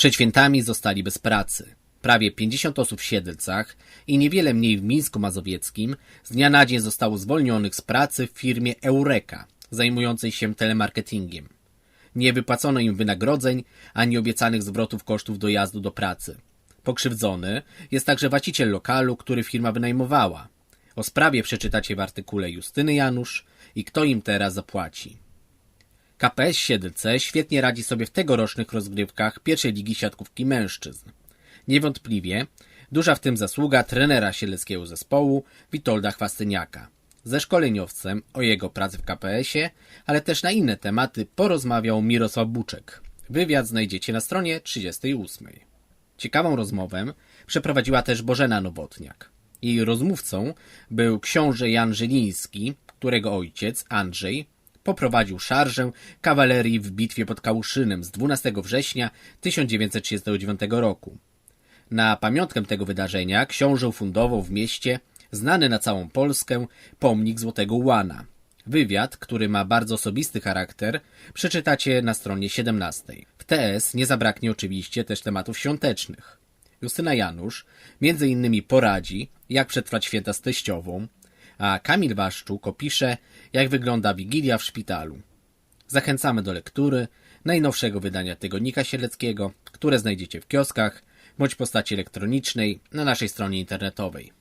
Przed świętami zostali bez pracy. Prawie 50 osób w Siedlcach i niewiele mniej w Mińsku Mazowieckim z dnia na dzień zostało zwolnionych z pracy w firmie Eureka, zajmującej się telemarketingiem. Nie wypłacono im wynagrodzeń ani obiecanych zwrotów kosztów dojazdu do pracy. Pokrzywdzony jest także właściciel lokalu, który firma wynajmowała. O sprawie przeczytacie w artykule Justyny Janusz i kto im teraz zapłaci. KPS Siedlce świetnie radzi sobie w tegorocznych rozgrywkach pierwszej ligi siatkówki mężczyzn. Niewątpliwie duża w tym zasługa trenera siedleckiego zespołu Witolda Chwastyniaka. Ze szkoleniowcem o jego pracy w KPS-ie, ale też na inne tematy porozmawiał Mirosław Buczek. Wywiad znajdziecie na stronie 38. Ciekawą rozmowę przeprowadziła też Bożena Nowotniak. Jej rozmówcą był książę Jan Żyliński, którego ojciec, Andrzej, poprowadził szarżę kawalerii w bitwie pod Kałuszynem z 12 września 1939 roku. Na pamiątkę tego wydarzenia książę ufundował w mieście znany na całą Polskę pomnik Złotego Łana. Wywiad, który ma bardzo osobisty charakter, przeczytacie na stronie 17. W TS nie zabraknie oczywiście też tematów świątecznych. Justyna Janusz między innymi poradzi, jak przetrwać święta z teściową, a Kamil Waszczuk opisze, jak wygląda Wigilia w szpitalu. Zachęcamy do lektury najnowszego wydania Tygodnika Sieleckiego, które znajdziecie w kioskach bądź postaci elektronicznej na naszej stronie internetowej.